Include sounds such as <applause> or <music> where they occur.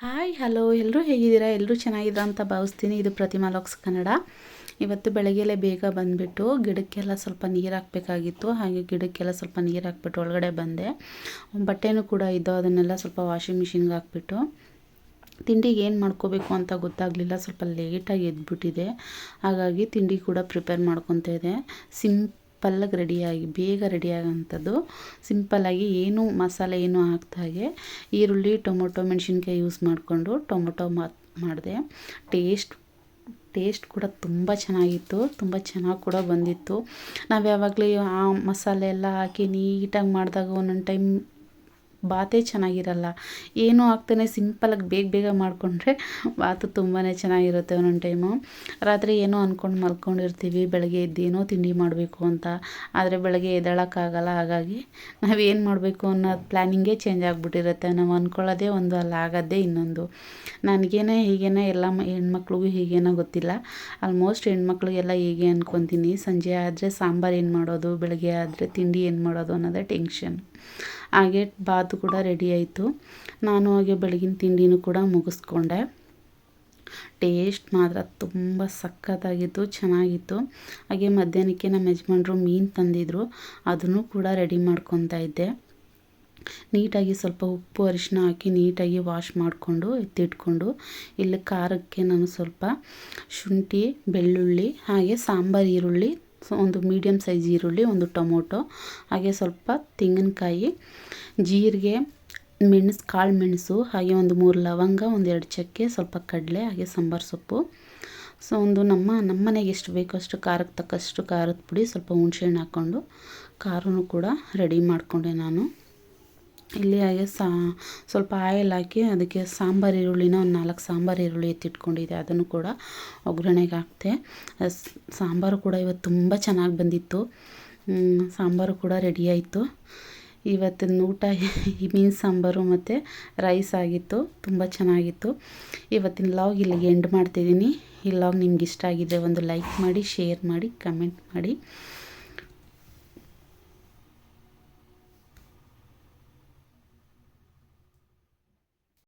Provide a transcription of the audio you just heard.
Hi, hello. ಎಲ್ಲರೂ ಹೇಗಿದ್ದೀರಾ? ಎಲ್ಲರೂ ಚೆನ್ನಾಗಿದ್ದೀರಾ ಅಂತ ಭಾವಿಸ್ತೀನಿ. ಇದು ಪ್ರತಿಮಾ ಲಾಕ್ಸ್ ಕನ್ನಡ. ಇವತ್ತು ಬೆಳಗ್ಗೆಲೇ ಬೇಗ ಬಂದುಬಿಟ್ಟು ಗಿಡಕ್ಕೆಲ್ಲ ಸ್ವಲ್ಪ ನೀರು ಹಾಕಬೇಕಾಗಿತ್ತು. ಹಾಗೆ ಗಿಡಕ್ಕೆಲ್ಲ ಸ್ವಲ್ಪ ನೀರು ಹಾಕ್ಬಿಟ್ಟು ಒಳಗಡೆ ಬಂದೆ. ಬಟ್ಟೆನೂ ಕೂಡ ಇದ್ದೋ ಅದನ್ನೆಲ್ಲ ಸ್ವಲ್ಪ ವಾಷಿಂಗ್ ಮಿಷಿನ್ಗೆ ಹಾಕ್ಬಿಟ್ಟು. ತಿಂಡಿಗೆ ಏನು ಮಾಡ್ಕೋಬೇಕು ಅಂತ ಗೊತ್ತಾಗಲಿಲ್ಲ. ಸ್ವಲ್ಪ ಲೇಟಾಗಿ ಎದ್ಬಿಟ್ಟಿದೆ. ಹಾಗಾಗಿ ತಿಂಡಿ ಕೂಡ ಪ್ರಿಪೇರ್ ಮಾಡ್ಕೊತಾ ಇದೆ ಸಿಂಪಲ್ಲಾಗಿ ರೆಡಿಯಾಗಿ, ಬೇಗ ರೆಡಿಯಾಗೋಂಥದ್ದು ಸಿಂಪಲ್ಲಾಗಿ ಏನು ಮಸಾಲೆ ಏನು ಹಾಕ್ದಾಗೆ ಈರುಳ್ಳಿ, ಟೊಮೊಟೊ, ಮೆಣಸಿನ್ಕಾಯಿ ಯೂಸ್ ಮಾಡಿಕೊಂಡು ಟೊಮೊಟೊ ಮಾಡಿದೆ. ಟೇಸ್ಟ್ ಟೇಸ್ಟ್ ಕೂಡ ತುಂಬ ಚೆನ್ನಾಗಿತ್ತು, ತುಂಬ ಚೆನ್ನಾಗಿ ಕೂಡ ಬಂದಿತ್ತು. ನಾವು ಯಾವಾಗಲೂ ಆ ಮಸಾಲೆ ಎಲ್ಲ ಹಾಕಿ ನೀಟಾಗಿ ಮಾಡಿದಾಗ ಒಂದೊಂದು ಟೈಮ್ ಬಾತೇ ಚೆನ್ನಾಗಿರಲ್ಲ. ಏನೂ ಆಗ್ತಾನೆ ಸಿಂಪಲಾಗಿ ಬೇಗ ಬೇಗ ಮಾಡಿಕೊಂಡ್ರೆ ಬಾತು ತುಂಬಾ ಚೆನ್ನಾಗಿರುತ್ತೆ ಒಂದೊಂದು ಟೈಮು. ರಾತ್ರಿ ಏನೋ ಅಂದ್ಕೊಂಡು ಮಲ್ಕೊಂಡಿರ್ತೀವಿ, ಬೆಳಗ್ಗೆ ಎದ್ದೇನೋ ತಿಂಡಿ ಮಾಡಬೇಕು ಅಂತ. ಆದರೆ ಬೆಳಗ್ಗೆ ಎದ್ದೇಳೋಕ್ಕಾಗಲ್ಲ, ಹಾಗಾಗಿ ನಾವೇನು ಮಾಡಬೇಕು ಅನ್ನೋ ಪ್ಲ್ಯಾನಿಂಗೇ ಚೇಂಜ್ ಆಗಿಬಿಟ್ಟಿರುತ್ತೆ. ನಾವು ಅಂದ್ಕೊಳ್ಳೋದೇ ಒಂದು, ಅಲ್ಲಿ ಆಗೋದೇ ಇನ್ನೊಂದು. ನನಗೇನೆ ಹೀಗೇನೆ ಎಲ್ಲ ಹೆಣ್ಮಕ್ಳಿಗೂ ಹೀಗೇನೋ ಗೊತ್ತಿಲ್ಲ. ಆಲ್ಮೋಸ್ಟ್ ಹೆಣ್ಮಕ್ಳಿಗೆಲ್ಲ ಹೀಗೆ ಅಂದ್ಕೊತೀನಿ ಸಂಜೆ ಆದರೆ ಸಾಂಬಾರು ಏನು ಮಾಡೋದು, ಬೆಳಗ್ಗೆ ಆದರೆ ತಿಂಡಿ ಏನು ಮಾಡೋದು ಅನ್ನೋದೇ ಟೆನ್ಷನ್ ಹಾಗೆ ಬಾತು ಕೂಡ ರೆಡಿ ಆಯಿತು. ನಾನು ಹಾಗೆ ಬೆಳಗಿನ ತಿಂಡಿನೂ ಕೂಡ ಮುಗಿಸ್ಕೊಂಡೆ. ಟೇಸ್ಟ್ ಮಾತ್ರ ತುಂಬ ಸಖತ್ತಾಗಿತ್ತು, ಚೆನ್ನಾಗಿತ್ತು. ಹಾಗೆ ಮಧ್ಯಾಹ್ನಕ್ಕೆ ನಮ್ಮ ಯಜಮಾನ್ರು ಮೀನು ತಂದಿದ್ರು. ಅದನ್ನು ಕೂಡ ರೆಡಿ ಮಾಡ್ಕೊತಾ ಇದ್ದೆ. ನೀಟಾಗಿ ಸ್ವಲ್ಪ ಉಪ್ಪು ಅರಿಶಿನ ಹಾಕಿ ನೀಟಾಗಿ ವಾಶ್ ಮಾಡಿಕೊಂಡು ಎತ್ತಿಟ್ಕೊಂಡು, ಇಲ್ಲಿ ಖಾರಕ್ಕೆ ನಾನು ಸ್ವಲ್ಪ ಶುಂಠಿ, ಬೆಳ್ಳುಳ್ಳಿ, ಹಾಗೆ ಸಾಂಬಾರು, ಈರುಳ್ಳಿ ಒಂದು ಮೀಡಿಯಮ್ ಸೈಜ್ ಈರುಳ್ಳಿ, ಒಂದು ಟೊಮೊಟೊ, ಹಾಗೆ ಸ್ವಲ್ಪ ತೆಂಗಿನಕಾಯಿ, ಜೀರಿಗೆ, ಮೆಣಸು, ಕಾಳು ಮೆಣಸು, ಹಾಗೆ ಒಂದು ಮೂರು ಲವಂಗ, ಒಂದು ಎರಡು ಚಕ್ಕೆ, ಸ್ವಲ್ಪ ಕಡಲೆ, ಹಾಗೆ ಸಾಂಬಾರು ಸೊಪ್ಪು. ಸೊ, ಒಂದು ನಮ್ಮ ನಮ್ಮ ಮನೆಗೆ ಎಷ್ಟು ಬೇಕೋ ಅಷ್ಟು ಖಾರಕ್ಕೆ ತಕ್ಕಷ್ಟು ಖಾರದ ಪುಡಿ ಸ್ವಲ್ಪ ಹುಣಸೆಹಣ್ಣು ಹಾಕ್ಕೊಂಡು, ಖಾರನೂ ಕೂಡ ರೆಡಿ ಮಾಡಿಕೊಂಡೆ ನಾನು. ಇಲ್ಲಿ ಹಾಗೆ ಸಾ, ಸ್ವಲ್ಪ ಆಯಿಲ್ ಹಾಕಿ ಅದಕ್ಕೆ ಸಾಂಬಾರು, ಈರುಳ್ಳಿನ ಒಂದು ನಾಲ್ಕು ಸಾಂಬಾರು, ಈರುಳ್ಳಿ ಎತ್ತಿಟ್ಕೊಂಡಿದ್ದೆ. ಅದನ್ನು ಕೂಡ ಒಗ್ಗರಣೆಗೆ ಹಾಕ್ತೆ. ಸಾಂಬಾರು ಕೂಡ ಇವತ್ತು ತುಂಬ ಚೆನ್ನಾಗಿ ಬಂದಿತ್ತು. ಸಾಂಬಾರು ಕೂಡ ರೆಡಿ ಆಯಿತು. ಇವತ್ತಿನ ಊಟ <laughs> ಮೀನು ಸಾಂಬಾರು ಮತ್ತು ರೈಸ್ ಆಗಿತ್ತು. ತುಂಬ ಚೆನ್ನಾಗಿತ್ತು. ಇವತ್ತಿನ ಲಾಗ್ ಇಲ್ಲಿಗೆ ಎಂಡ್ ಮಾಡ್ತಿದ್ದೀನಿ. ಈ ಲಾಗ್ ನಿಮ್ಗೆ ಇಷ್ಟ ಆಗಿದೆ ಒಂದು ಲೈಕ್ ಮಾಡಿ, ಶೇರ್ ಮಾಡಿ, ಕಮೆಂಟ್ ಮಾಡಿ.